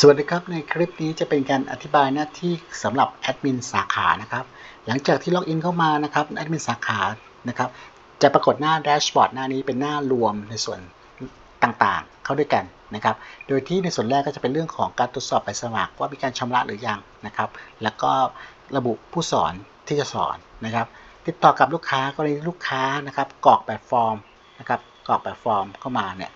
สวัสดีครับ ในคลิปนี้จะเป็นการอธิบายหน้าที่สำหรับแอดมินสาขานะครับหลังจากที่ล็อกอินเข้ามานะครับแอดมินสาขานะครับจะปรากฏหน้าแดชบอร์ดหน้านี้เป็นหน้ารวมในส่วนต่างๆ เข้าด้วยกันนะครับโดยที่ในส่วนแรกก็จะเป็นเรื่องของการตรวจสอบใบสมัครว่ามีการชำระหรือยังนะครับแล้วก็ระบุผู้สอนที่จะสอนนะครับติดต่อกับลูกค้ากรณีลูกค้านะครับกรอกแบบฟอร์มนะครับกรอกแบบฟอร์มเข้ามาเนี่ย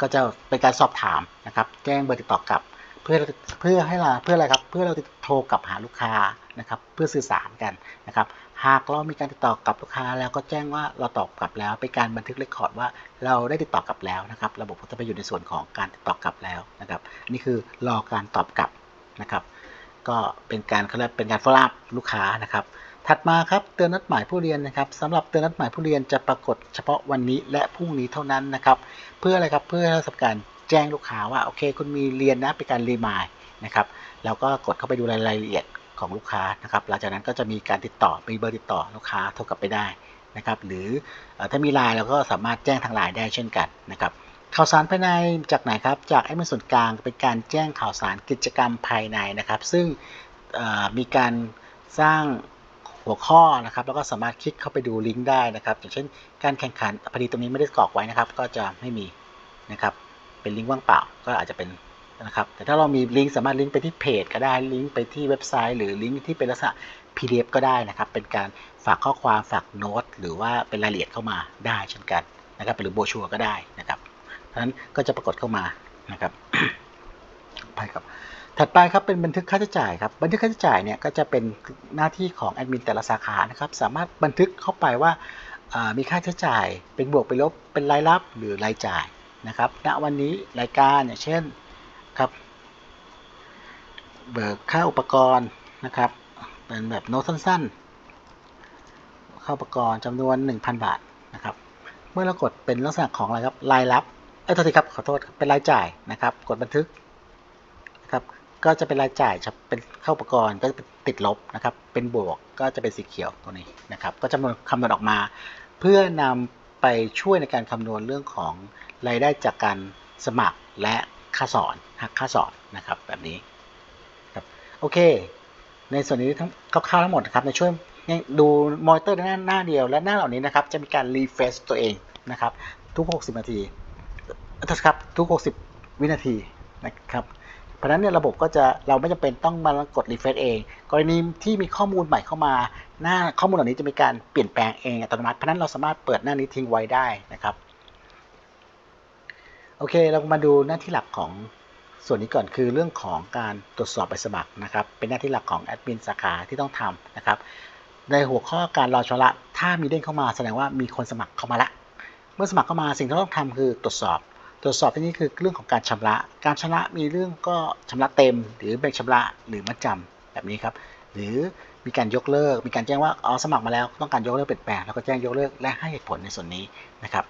ก็จะเป็นการสอบถามนะครับแจ้งเบอร์ติดต่อกลับ พื่อเพื่อให้เราเพื่ออะไรครับ เพื่อเราติดโทรกลับหาลูกค้านะครับ เพื่อสื่อสารกันนะครับ หากเรามีการติดต่อกับลูกค้าแล้วก็แจ้งว่าเราตอบกลับแล้วเป็นการบันทึกเรคคอร์ดว่าเราได้ติดต่อกลับแล้วนะครับ ระบบก็จะไปอยู่ในส่วนของการติดต่อกลับแล้วนะครับนนี้คือรอการตอบกลับนะครับ ก็เป็นการเขาเรียกเป็นการ follow up ลูกค้านะครับ ถัดมาครับเตือนนัดหมายผู้เรียนนะครับสำหรับเตือนนัดหมายผู้เรียนจะปรากฏเฉพาะวันนี้และพรุ่งนี้เท่านั้นนะครับ เพื่ออะไรครับเพื่อให้เราทำการ แจ้งลูกค้าว่าโอเค คุณมีเรียนนะเป็นการรีมายนะครับแล้วก็กดเข้าไปดูรายละเอียดของลูกค้านะครับหลังจากนั้นก็จะมีการติดต่อมีเบอร์ติดต่อลูกค้าโทรกลับไปได้นะครับหรือถ้ามีไลน์เราก็สามารถแจ้งทางไลน์ได้เช่นกันนะครับข่าวสารภายในจากไหนครับจากแอดมินส่วนกลางเป็นการแจ้งข่าวสารกิจกรรมภายในนะครับ ซึ่งมีการสร้างหัวข้อนะครับ แล้วก็สามารถคลิกเข้าไปดูลิงก์ได้นะครับ อย่างเช่นการแข่งขันพอดีตรงนี้ไม่ได้กรอกไว้นะครับ ก็จะไม่มีนะครับ เป็นลิงก์ว่างเปล่า ก็อาจจะเป็นนะครับ แต่ถ้าเรามีลิงก์สามารถลิงก์ไปที่เพจก็ได้ ลิงก์ไปที่เว็บไซต์ หรือลิงก์ที่เป็นลักษณะ PDF ก็ได้นะครับ เป็นการฝากข้อความฝากโน้ต หรือว่าเป็นรายละเอียดเข้ามาได้เช่นกันนะครับ หรือโบชัวก็ได้นะครับเพราะนั้นก็จะปรากฏเข้ามานะครับไปครับ ถัดไปครับเป็นบันทึกค่าใช้จ่ายครับ บันทึกค่าใช้จ่ายเนี่ยก็จะเป็นหน้าที่ของแอดมินแต่ละสาขานะครับ สามารถบันทึกเข้าไปว่ามีค่าใช้จ่ายเป็นบวกเป็นลบเป็นรายรับหรือรายจ่าย นะครับณวันนี้รายการอย่างเช่นครับเบิกค่าอุปกรณ์นะครับ เป็นแบบโน้ตสั้นๆ ค่าอุปกรณ์จำนวน 1,000 บาทนะครับ เมื่อเรากดเป็นลักษณะของอะไรครับรายรับเอ้ยโทษทีครับขอโทษเป็นรายจ่ายนะครับ กดบันทึกนะครับก็จะเป็นรายจ่ายจะเป็นเข้าอุปกรณ์ก็จะติดลบนะครับ เป็นบวกก็จะเป็นสีเขียวตัวนี้นะครับ ก็จะคำนวณออกมา เพื่อนำไปช่วยในการคำนวณเรื่องของ รายได้จากการสมัครและค่าสอนหักค่าสอนนะครับแบบนี้ครับโอเค ในส่วนนี้ทั้งคร่าวๆทั้งหมดนะครับในช่วยดูมอนิเตอร์หน้าหน้าเดียวและหน้าเหล่านี้นะครับจะมีการรีเฟรชตัวเองนะครับทุก 60 นาทีครับทุก 60 วินาทีนะครับเพราะนั้นเนี่ยระบบก็จะเราไม่จำเป็นต้องมากดรีเฟรชเอง กรณีที่มีข้อมูลใหม่เข้ามา หน้าข้อมูลเหล่านี้จะมีการเปลี่ยนแปลงเองอัตโนมัติเพราะนั้นเราสามารถเปิดหน้านี้ทิ้งไว้ได้นะครับ โอเค เรามาดูหน้าที่หลักของส่วนนี้ก่อนคือเรื่องของการตรวจสอบใบสมัครนะครับ เป็นหน้าที่หลักของแอดมินสาขาที่ต้องทำนะครับ ในหัวข้อการรอชำระ ถ้ามีเด้งเข้ามาแสดงว่ามีคนสมัครเข้ามาละ เมื่อสมัครเข้ามาสิ่งที่เราต้องทำคือตรวจสอบ ตรวจสอบที่นี่คือเรื่องของการชำระ การชำระมีเรื่องก็ชำระเต็ม หรือแบ่งชำระหรือมัดจำแบบนี้ครับ หรือมีการยกเลิก มีการแจ้งว่าอ๋อสมัครมาแล้วต้องการยกเลิกเปลี่ยนแปลงแล้วก็แจ้งยกเลิกและให้เหตุผลในส่วนนี้นะครับ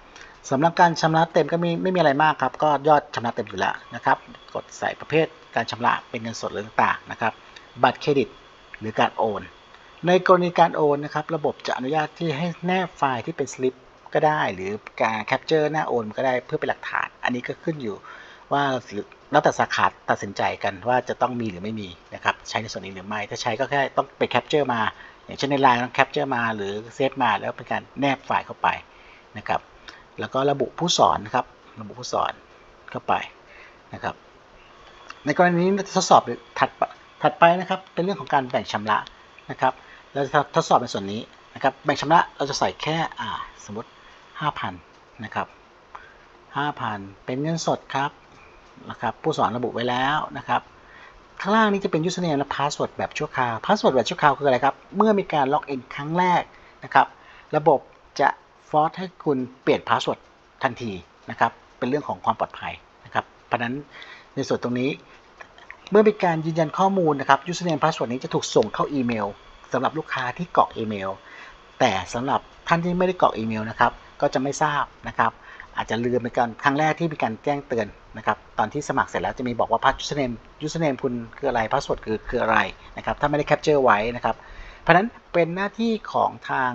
สำหรับการชำระเต็มก็ไมีไม่มีอะไรมากครับ ก็ยอดชำระเต็มอยู่แล้วนะครับ กดใส่ประเภทการชำระเป็นเงินสดหรือต่างๆนะครับ บัตรเครดิตหรือการโอน ในกรณีการโอนนะครับ ระบบจะอนุญาตที่ให้แนบไฟล์ที่เป็นสลิปก็ได้ หรือการแคปเจอร์หน้าโอนก็ได้เพื่อเป็นหลักฐาน อันนี้ก็ขึ้นอยู่ว่าแล้วแต่สาขาตัดสินใจกันว่าจะต้องมีหรือไม่มีนะครับใช้ในส่วนนี้หรือไม่ถ้าใช้ก็แค่ต้องไปแคปเจอร์มา อย่างเช่นในไลน์ต้องแคปเจอร์มาหรือเซฟมาแล้วเป็นการแนบไฟล์เข้าไปนะครับ แล้วก็ระบุผู้สอนนะครับ ระบุผู้สอนเข้าไปนะครับ ในกรณีนี้ทดสอบถัดถัดไปนะครับ เป็นเรื่องของการแบ่งชำระนะครับ เราจะทดสอบในส่วนนี้นะครับ แบ่งชำระเราจะใส่แค่อ่าสมมติ 5,000 นะครับ 5,000 เป็นเงินสดครับนะครับ ผู้สอนระบุไว้แล้วนะครับข้างล่างนี้จะเป็น username และ password แบบชั่วคราว password แบบชั่วคราวคืออะไรครับ เมื่อมีการล็อกอินครั้งแรกนะครับ ระบบจะ ฟอร์สให้คุณเปลี่ยน password ทันทีนะครับเป็นเรื่องของความปลอดภัยนะครับเพราะนั้นในส่วนตรงนี้เมื่อมีการยืนยันข้อมูลนะครับ username password นี้จะถูกส่งเข้าอีเมลสำหรับลูกค้าที่กรอกอีเมล แต่สำหรับท่านที่ไม่ได้กรอกอีเมลนะครับ ก็จะไม่ทราบนะครับ อาจจะลืมเป็นการครั้งแรกที่มีการแจ้งเตือนนะครับ ตอนที่สมัครเสร็จแล้วจะมีบอกว่า username username คุณคืออะไร password คือคืออะไรนะครับ ถ้าไม่ได้แคปเจอร์ไว้นะครับ เพราะนั้นเป็นหน้าที่ของทาง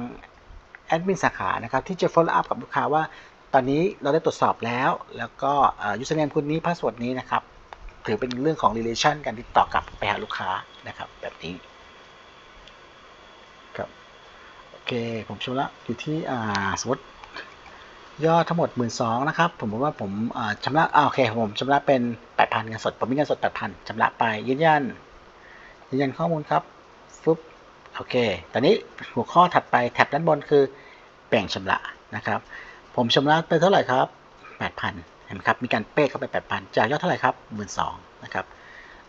แอดมินสาขานะครับที่จะ follow up กับลูกค้าว่า ตอนนี้เราได้ตรวจสอบแล้ว แล้วก็ username คุณนี้ password นี้นะครับถือเป็นเรื่องของ relation การติดต่อกลับไปหาลูกค้านะครับ แบบนี้ครับโอเค ผมชำระอยู่ที่อ่าสมมติยอดทั้งหมด 1 2ื่นนะครับ ผมบอกว่าผมอ่าชำระอ่าโอเค ผมชำระเป็น 8,000เงินสด ผมมีเงินสด 8,000ชำระไปยืนยันยืนยันข้อมูลครับฟึบ โอเค ตอนนี้หัวข้อถัดไปแท็บด้านบนคือแบ่งชำระนะครับ ผมชำระไปเท่าไหร่ครับ 8,000เห็นไหมครับ มีการเป้เข้าไป 8,000 จากยอดเท่าไหร่ครับ12,000นะครับ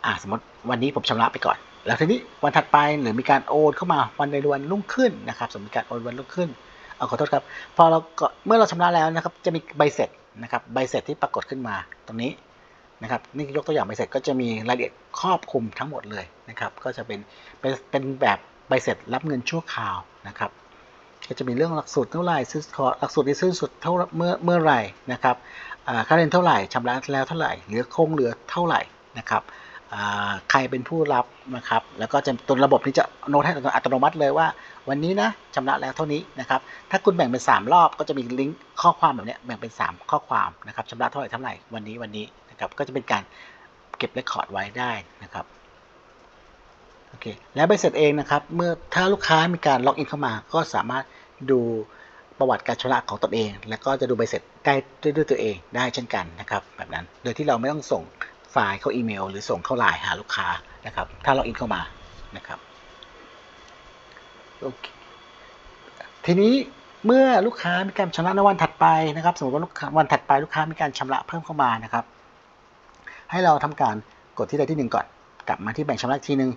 อ่าสมมติวันนี้ผมชำระไปก่อน แล้วทีนี้วันถัดไปหรือมีการโอนเข้ามาวันในวันรุ่งขึ้นนะครับ สมมติการโอนวันรุ่งขึ้น เอาขอโทษครับ พอเราก็เมื่อเราชำระแล้วนะครับ จะมีใบเสร็จนะครับ ใบเสร็จที่ปรากฏขึ้นมาตรงนี้นะครับนี่ยกตัวอย่างใบเสร็จก็จะมีรายละเอียดครอบคลุมทั้งหมดเลยนะครับ ก็จะเป็นเป็นเป็นแบบ ใบเสร็จรับเงินชั่วคราวนะครับก็จะมีเรื่องหลักสูตรเท่าไหร่ซื้อขอหลักสูตรที่ซื้อสุดเท่าเมื่อเมื่อไหร่นะครับค่าเรียนเท่าไหร่ชำระแล้วเท่าไหร่เหลือคงเหลือเท่าไหร่นะครับใครเป็นผู้รับนะครับ แล้วก็จะตัวระบบนี้จะโน้ตให้อัตโนมัติเลยว่า วันนี้นะชำระแล้วเท่านี้นะครับ ถ้าคุณแบ่งเป็น 3 รอบก็จะมีลิงก์ข้อความแบบนี้แบ่งเป็น 3 ข้อความนะครับชำระเท่าไหร่เท่าไหร่วันนี้วันนี้นะครับ ก็จะเป็นการเก็บเรคคอร์ดไว้ได้นะครับ อเคแล้วใบเสร็จเองนะครับเมื่อถ้าลูกค้ามีการล็อกอินเข้ามา ก็สามารถดูประวัติการชำระของตนเอง แล้วก็จะดูใบเสร็จได้ด้วยตัวเองได้เช่นกันนะครับแบบนั้นโดยที่เราไม่ต้องส่งไฟล์เข้าอีเมล หรือส่งเข้าไลน์หาลูกค้านะครับถ้าล็อกอินเข้ามานะครับโอเคทีนี้เมื่อลูกค้ามีการชำระในวันถัดไปนะครับ สมมติว่าลูกค้าวันถัดไปลูกค้ามีการชำระเพิ่มเข้ามานะครับ ให้เราทำการกดที่ใดที่หนึ่งก่อนกลับมาที่แบ่งชำระทีหนึ่ง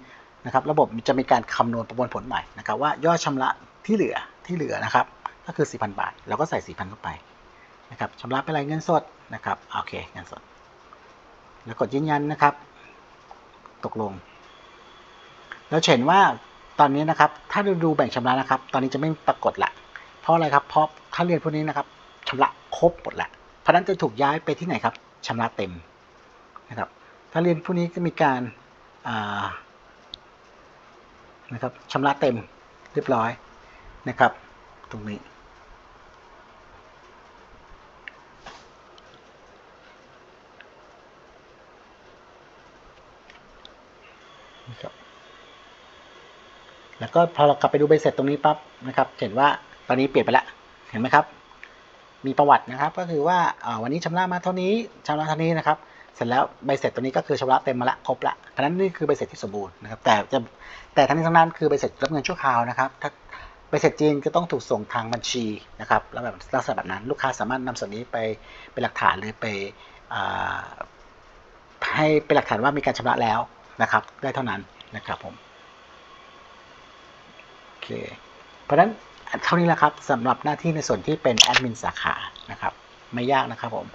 นะครับระบบจะมีการคำนวณประมวลผลใหม่นะครับว่ายอดชำระที่เหลือที่เหลือนะครับก็คือ 4,000 บาท เราก็ใส่ 4,000 เข้าไปนะครับชำระเป็นรายเงินสดนะครับโอเคเงินสด แล้วกดยืนยันนะครับ ตกลง แล้วเห็นว่าตอนนี้นะครับถ้าเราดูแบ่งชำระนะครับ ตอนนี้จะไม่ปรากฏละเพราะอะไรครับเพราะถ้าเรียนพวกนี้นะครับชำระครบหมดละเพราะนั้นจะถูกย้ายไปที่ไหนครับชำระเต็มนะครับถ้าเรียนพวกนี้จะมีการอ่า นะครับชำระเต็มเรียบร้อยนะครับ ตรงนี้นะครับแล้วก็พอเรากลับไปดูใบเสร็จตรงนี้ปั๊บนะครับ เห็นว่าตอนนี้เปลี่ยนไปแล้วเห็นไหมครับ มีประวัตินะครับ ก็คือว่าวันนี้ชำระมาเท่านี้ชำระเท่านี้นะครับ เสร็จแล้วใบเสร็จตัวนี้ก็คือชำระเต็มมาละครบละเพราะนั้นนี่คือใบเสร็จที่สมบูรณ์นะครับแต่จะแต่ทั้งนี้ทั้งนั้นคือใบเสร็จรับเงินชั่วคราวนะครับถ้าใบเสร็จจริงก็ต้องถูกส่งทางบัญชีนะครับแล้วแบบลักษณะแบบนั้นลูกค้าสามารถนำส่วนนี้ไปเป็นหลักฐานหรือไปอให้เป็นหลักฐานว่ามีการชำระแล้วนะครับ ได้เท่านั้นนะครับผมโอเคเพราะฉะนั้นเท่านี้แหละครับสำหรับหน้าที่ในส่วนที่เป็นแอดมินสาขานะครับ ไม่ยากนะครับผม